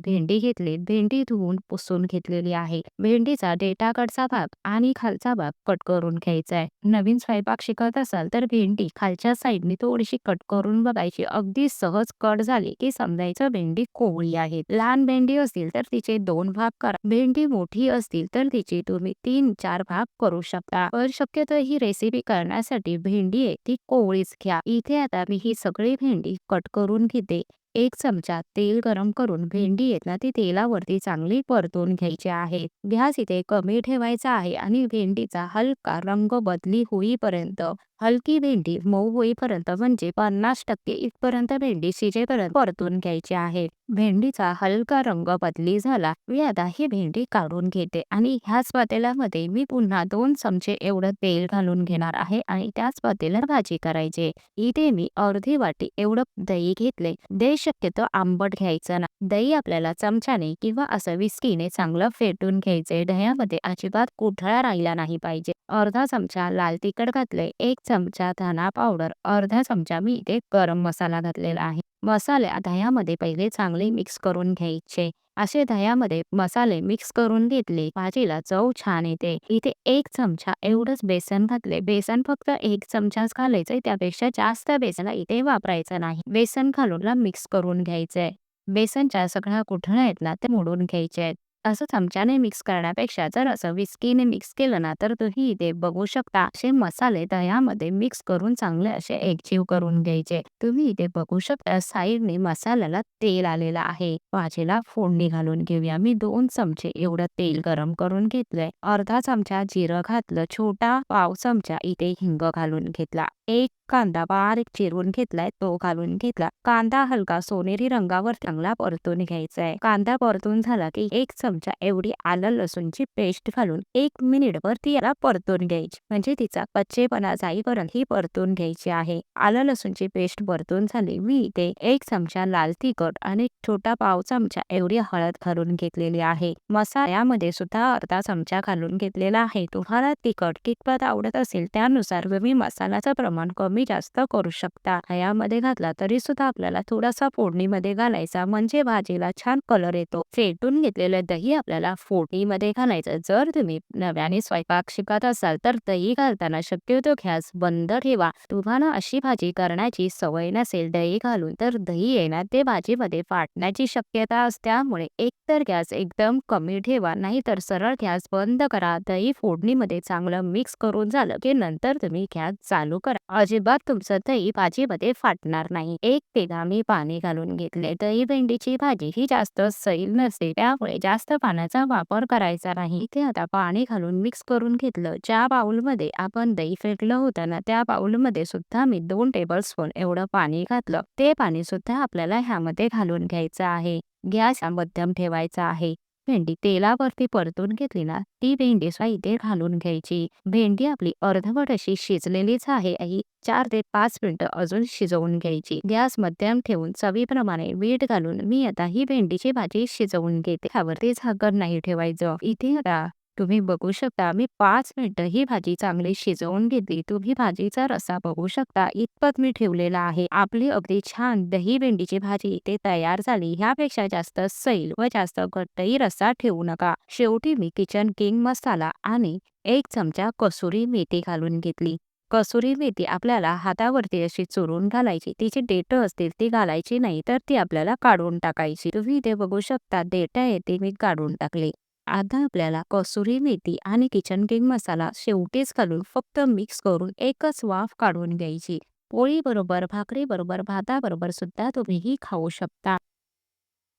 भेंडी घेतली भेंडी धुवून पुसून घेतलेली आहे. भेंडीचा डेटाकडचा भाग आणि खालचा भाग कट करून घ्यायचा आहे. नवीन स्वयंपाक शिकत असाल तर भेंडी खालच्या साईडने थोडीशी कट करून बघायची. अगदी सहज कट झाली की समजायचं भेंडी कोवळी आहे. लहान भेंडी असतील तर तिचे दोन भाग करा. भेंडी मोठी असतील तर तिचे तुम्ही तीन चार भाग करू शकता. पण शक्यतो ही रेसिपी करण्यासाठी भेंडी आहे ती कोवळीच घ्या. इथे आता मी ही सगळी भेंडी कट करून घेते. एक चमचा तेल गरम करून भेंडी येत ना ती तेलावरती चांगली परतून घ्यायची आहे. गॅस इथे कमी ठेवायचा आहे आणि भेंडीचा हलका रंग बदली होईपर्यंत हलकी भेंडी मऊ होईपर्यंत म्हणजे पन्नास टक्के इथपर्यंत भेंडी शिजेपर्यंत परतून घ्यायची आहे. भेंडीचा हलका रंग बदली झाला मी आता ही भेंडी काढून घेते आणि ह्याच पातेल्यामध्ये मी पुन्हा दोन चमचे एवढं तेल घालून घेणार आहे आणि त्याच पातेल्यात भाजी करायची. इथे मी अर्धी वाटी एवढं दही घेतले. दही शक्यतो आंबट घ्यायचं ना. दही आपल्याला चमच्याने किंवा असं विस्कीने चांगलं फेटून घ्यायचे. दह्यामध्ये अजिबात कुठळा राहिला नाही पाहिजे. अर्धा चमचा लाल तिखट घातले एक चमचा धना पावडर अर्धा चमचा मी इथे गरम मसाला घातलेला आहे. मसाले दह्यामध्ये पहिले चांगले मिक्स करून घ्यायचे. असे दह्यामध्ये मसाले मिक्स करून घेतले. भाजीला चव छान येते. इथे एक चमचा एवढंच बेसन घातले. बेसन फक्त एक चमचाच घालायचंय. त्यापेक्षा जास्त बेसन इथे वापरायचं नाही. बेसन घालून मिक्स करून घ्यायचंय. बेसनच्या सगळ्या कुठण्या आहेत ना ते मोडून घ्यायचे आहेत. असं चमच्याने मिक्स करण्यापेक्षा जर असं विस्कीने मिक्स केलं ना तर तुम्ही इथे बघू शकता असे मसाले दह्यामध्ये मिक्स करून चांगले असे एकजीव करून घ्यायचे. तुम्ही इथे बघू शकता साईडने मसाल्याला तेल आलेलं आहे. भाजीला फोडणी घालून घेऊया. मी दोन चमचे एवढं तेल गरम करून घेतलंय. अर्धा चमचा जिरं घातलं. छोटा पाव चमचा इथे हिंग घालून घेतला. एक कांदा बारीक चिरून घेतलाय. तो घालून घेतला. कांदा हलका सोनेरी रंगावर चांगला परतून घ्यायचा आहे कांदा परतून झाला की एक चमचा एवढी आलं लसूणची पेस्ट घालून एक मिनिट वर ती याला परतून घ्यायची. म्हणजे तिचा कच्चेपणा जाईपर्यंत ही परतून घ्यायची आहे. आलं लसूणची पेस्ट परतून झाली. मी इथे एक चमचा लाल तिखट आणि छोटा पाव चमचा एवढी हळद घालून घेतलेली आहे. मसाल्यामध्ये सुद्धा अर्धा चमचा घालून घेतलेला आहे. तुम्हाला तिखट कितपत आवडत असेल त्यानुसार तुम्ही मसाल्याचं प्रमाण कमी जास्त करू शकता. यामध्ये घातला तरी सुद्धा आपल्याला थोडासा फोडणीमध्ये घालायचा. म्हणजे भाजीला छान कलर येतो. फेटून घेतलेलं दही आपल्याला फोडणीमध्ये घालायचं. जर तुम्ही नव्याने स्वयंपाक शिकत असाल तर दही घालताना शक्यतो गॅस बंद ठेवा. तुम्हाला अशी भाजी करण्याची सवय नसेल दही घालून तर दही येणार ते भाजीमध्ये फाटण्याची शक्यता असल्यामुळे एकतर गॅस एकदम कमी ठेवा नाहीतर सरळ गॅस बंद करा. दही फोडणीमध्ये चांगलं मिक्स करून झालं की नंतर तुम्ही गॅस चालू करा. अजिबात तुमचं दही भाजीमध्ये फाटणार नाही. एक पेगा मी पाणी घालून घेतले. दही भेंडीची भाजी ही जास्त सैल नसते. त्यामुळे जास्त पाण्याचा वापर करायचा नाही. इथे आता पाणी घालून मिक्स करून घेतलं. ज्या बाऊलमध्ये आपण दही फेटलं होतं ना त्या बाऊलमध्ये सुद्धा मी दोन टेबल स्पून एवढं पाणी घातलं. ते पाणी सुद्धा आपल्याला ह्यामध्ये घालून घ्यायचं आहे. गॅस मध्यम ठेवायचा आहे. भेंडी तेलावरती परतून घेतली ना ती भेंडी इथे घालून घ्यायची. भेंडी आपली अर्धवट अशी शिजलेलीच आहे आई. चार ते पाच मिनिटं अजून शिजवून घ्यायची. गॅस मध्यम ठेवून चवीप्रमाणे मीठ घालून मी आता ही भेंडीची भाजी शिजवून घेते. त्यावरती झाकण नाही ठेवायचं. इथे आता तुम्ही बघू शकता मी पाच मिनिटं ही भाजी चांगली शिजवून घेतली. तुम्ही भाजीचा रसा बघू शकता इतपत मी ठेवलेला आहे. आपली अगदी छान दही भेंडीची भाजी इथे तयार झाली. ह्यापेक्षा जास्त सैल व जास्त घट्टही रसा ठेवू नका. शेवटी मी किचन किंग मसाला आणि एक चमचा कसुरी मेथी घालून घेतली. कसुरी मेथी आपल्याला हातावरती अशी चुरून घालायची. तिची डेट असतील ती घालायची नाही तर ती आपल्याला काढून टाकायची. तुम्ही इथे बघू शकता डेटा येते मी काढून टाकली. आता आपल्याला कसुरी मेथी आणि किचन किंग मसाला शेवटीच घालून फक्त मिक्स करून एकच वाफ काढून घ्यायची. पोळी बरोबर भाकरी बरोबर भाताबरोबर सुद्धा तुम्ही ही खाऊ शकता.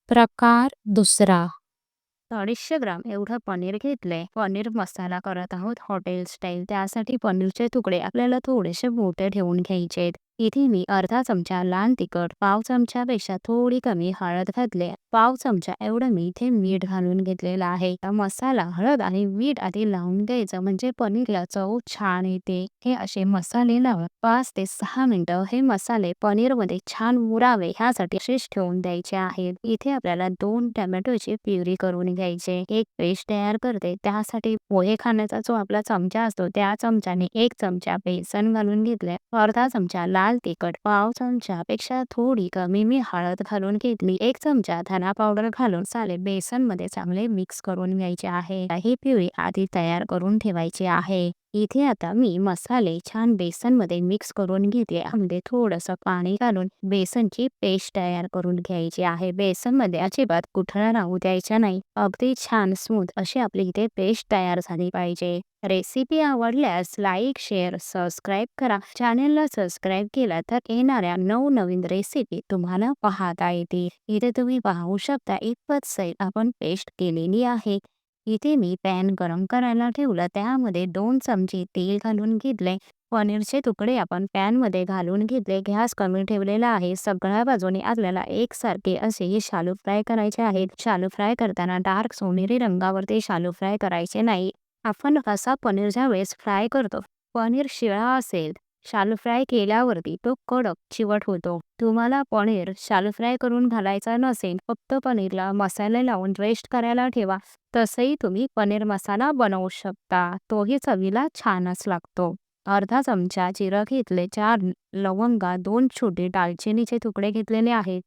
प्रकार दुसरा. अडीचशे ग्राम एवढं पनीर घेतलंय. पनीर मसाला करत आहोत हॉटेल स्टाईल. त्यासाठी पनीरचे तुकडे आपल्याला थोडेसे मोठे ठेवून घ्यायचे इथे मी अर्धा चमचा लाल तिखट पाव चमच्यापेक्षा थोडी कमी हळद घातली. पाव चमचा एवढं मी इथे मीठ घालून घेतलेला आहे. मसाला हळद आणि मीठ आधी लावून घ्यायचं म्हणजे पनीरला चव छान येते. हे असे मसाले लावत पाच ते सहा मिनिटं हे मसाले पनीरमध्ये छान मुरावे ह्यासाठी शेष ठेवून द्यायचे आहेत. इथे आपल्याला दोन टोमॅटोची प्युरी करून घ्यायचे. एक पेस्ट तयार करते. त्यासाठी पोहे खाण्याचा जो आपला चमचा असतो त्या चमच्याने एक चमचा बेसन घालून घेतलाय अर्धा चमचा लाल लाल तिखट पाव चमच्यापेक्षा थोडी कमी मी हळद घालून घेतली. एक चमचा धना पावडर घालून साले बेसनमध्ये चांगले मिक्स करून घ्यायचे आहे. ही प्युरी आधी तयार करून ठेवायची आहे. इथे आता मी मसाले छान बेसनमध्ये मिक्स करून घेते. यामध्ये थोडंसं पाणी घालून बेसनची पेस्ट तयार करून घ्यायची आहे. बेसनमध्ये अजिबात कुठला राहू द्यायचा नाही. अगदी छान स्मूथ अशी आपली इथे पेस्ट तयार झाली पाहिजे. रेसिपी आवडल्यास लाईक शेअर सबस्क्राईब करा. चॅनेलला सबस्क्राईब केला तर येणाऱ्या नवनवीन रेसिपी तुम्हाला पाहता येतील. इथे तुम्ही पाहू शकता इतपत सैल आपण पेस्ट केलेली आहे. इथे मी पॅन गरम करायला ठेवला. त्यामध्ये दोन चमचे तेल घालून घेतले. पनीरचे तुकडे आपण पॅनमध्ये घालून घेतले. गॅस कमी ठेवलेला आहे. सगळ्या बाजूने आपल्याला एकसारखे असे हे शालू फ्राय करायचे आहेत. शालू फ्राय करताना डार्क सोनेरी रंगावरती शालू फ्राय करायचे नाही. आपण कसा पनीरच्या वेळेस फ्राय करतो पनीर शिळा असेल. शाल फ्राय केल्यावरती तो कडक चिवट होतो. तुम्हाला पनीर शालू फ्राय करून घालायचा नसेल फक्त पनीरला मसाले लावून रेस्ट करायला ठेवा. तसंही तुम्ही पनीर मसाला बनवू शकता. तोही चवीला छानच लागतो. अर्धा चमचा जिरं घेतले चार लवंगा दोन छोटे दालचिनीचे तुकडे घेतलेले आहेत.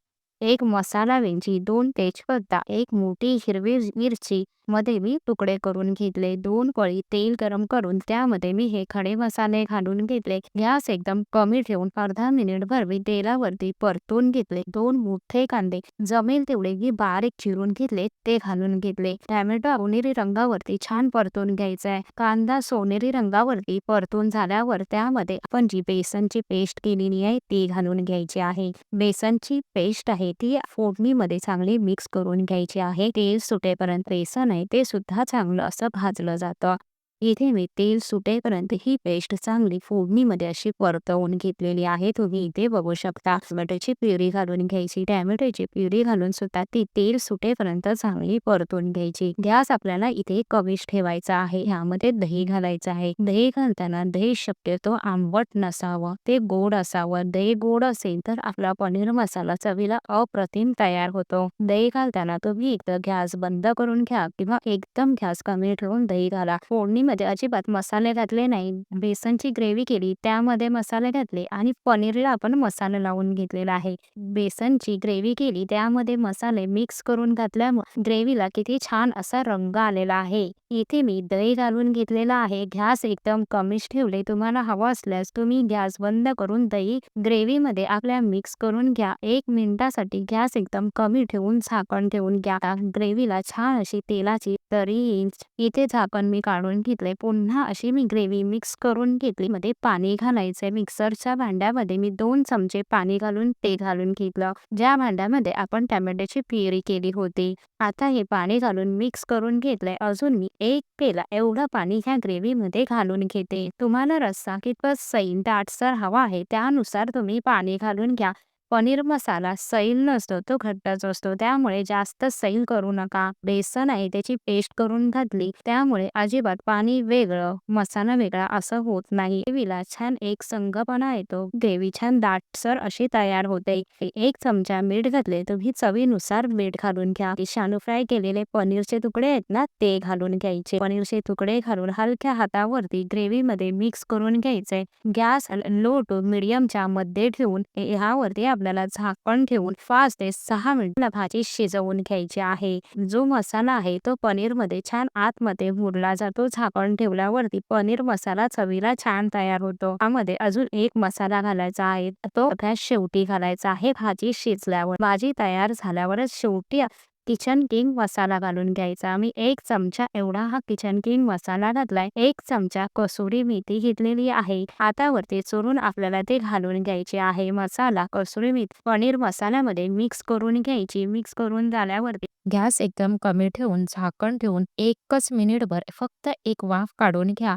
एक मसाला वेलची दोन तेजपत्ता एक मोठी हिरवी मिरची मध्ये मी तुकडे करून घेतले. दोन पळी तेल गरम करून त्यामध्ये मी हे खडे मसाले घालून घेतले. गॅस एकदम कमी ठेवून अर्धा मिनिट भरवी तेलावरती परतून घेतले. दोन मोठे कांदे जमेल तेवढे मी बारीक चिरून घेतले ते घालून घेतले. टॅमॅटो सोनेरी रंगावरती छान परतून घ्यायचा आहे कांदा सोनेरी रंगावरती परतून झाल्यावर त्यामध्ये आपण जी बेसनची पेस्ट केलेली आहे ती घालून घ्यायची आहे. बेसनची पेस्ट आहे. ती फोडणीमध्ये चांगली मिक्स करून घ्यायची आहे. तेल सुटेपर्यंत बेसन आहे ते सुद्धा चांगलं असं भाजलं जातं. इथे मी तेल सुटेपर्यंत ही पेस्ट चांगली फोडणीमध्ये अशी परतवून घेतलेली आहे. तुम्ही इथे बघू शकता टोमॅटोची प्युरी घालून घ्यायची. टॅमॅटोची प्युरी घालून सुद्धा ती तेल सुटेपर्यंत चांगली परतून घ्यायची. गॅस आपल्याला इथे कमीच ठेवायचा आहे. ह्यामध्ये दही घालायचं आहे. दही घालताना दही शक्यतो आंबट नसावं ते गोड असावं. दही गोड असेल तर आपला पनीर मसाला चवीला अप्रतिम तयार होतो. दही घालताना तुम्ही एकदा गॅस बंद करून घ्या किंवा एकदम गॅस कमी ठेवून दही घाला. फोडणी मध्ये अजिबात मसाले घातले नाही. बेसनची ग्रेव्ही केली त्यामध्ये मसाले घातले आणि पनीरला आपण मसाला लावून घेतलेला आहे. बेसनची ग्रेव्ही केली त्यामध्ये मसाले मिक्स करून घातल्यामुळे ग्रेव्हीला किती छान असा रंग आलेला आहे. इथे मी दही घालून घेतलेला आहे. गॅस एकदम कमीच ठेवले. तुम्हाला हवा असल्यास तुम्ही गॅस बंद करून दही ग्रेव्ही मध्ये आपल्या मिक्स करून घ्या. एक मिनिटासाठी गॅस एकदम कमी ठेवून झाकण ठेवून घ्या. ग्रेव्हीला छान अशी तेलाची तरी इथे झाकण मी काढून घेतले पुन्हा अशी मी ग्रेव्ही मिक्स करून घेतली. मध्ये पाणी घालायचंय. मिक्सरच्या भांड्यामध्ये मी दोन चमचे पाणी घालून ते घालून घेतलं. ज्या भांड्यामध्ये आपण टॅमॅटोची प्युरी केली होती. आता हे पाणी घालून मिक्स करून घेतलंय. अजून मी एक पेला एवढं पाणी ह्या ग्रेव्हीमध्ये घालून घेते. तुम्हाला रस्सा कितपत सैन दाटसर हवा आहे त्यानुसार तुम्ही पाणी घालून घ्या. पनीर मसाला सैल नसतो तो घट्टच असतो. त्यामुळे जास्त सैल करू नका. बेसन आहे त्याची पेस्ट करून घातली. त्यामुळे अजिबात पाणी वेगळं मसाला वेगळा असं होत नाही. ग्रेव्हीला छान एक संघपणा येतो. ग्रेव्ही छान दाटसर अशी तयार होते. एक चमचा मीठ घातले तुम्ही चवीनुसार मीठ घालून घ्या. शानू फ्राय केलेले पनीरचे तुकडे आहेत ना ते घालून घ्यायचे. पनीरचे तुकडे घालून हलक्या हातावरती ग्रेव्ही मध्ये मिक्स करून घ्यायचे. गॅस लो टू मिडियमच्या मध्ये ठेवून ह्यावरती आपल्याला झाकण ठेवून पाच ते सहा मिनिट भाजी शिजवून घ्यायची आहे. जो मसाला आहे तो पनीरमध्ये छान आतमध्ये मुरला जातो. झाकण ठेवल्यावरती पनीर मसाला चवीला छान तयार होतो. त्यामध्ये अजून एक मसाला घालायचा आहे. तो शेवटी घालायचा आहे. भाजी शिजल्यावर भाजी तयार झाल्यावरच शेवटी किचन किंग मसाला घालून घ्यायचा. मी एक चमचा एवढा हा किचन किंग मसाला घातलाय. एक चमचा कसुरी मेथी घेतलेली आहे. हातावरती चोरून आपल्याला ते घालून घ्यायचे आहे. मसाला कसुरी मेथी पनीर मसाल्यामध्ये मिक्स करून घ्यायची. मिक्स करून झाल्यावरती गॅस एकदम कमी ठेवून झाकण ठेवून एकच मिनिट भर फक्त एक वाफ काढून घ्या.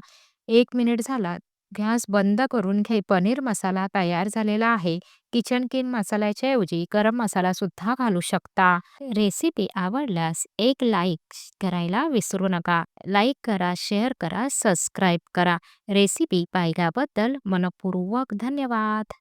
एक मिनिट झाला गॅस बंद करून घे. पनीर मसाला तयार झालेला आहे. किचन किंग मसाल्याच्या ऐवजी गरम मसाला सुद्धा घालू शकता. रेसिपी आवडल्यास एक लाईक करायला विसरू नका. लाईक करा शेअर करा सबस्क्राईब करा. रेसिपी पाहिल्याबद्दल मनपूर्वक धन्यवाद.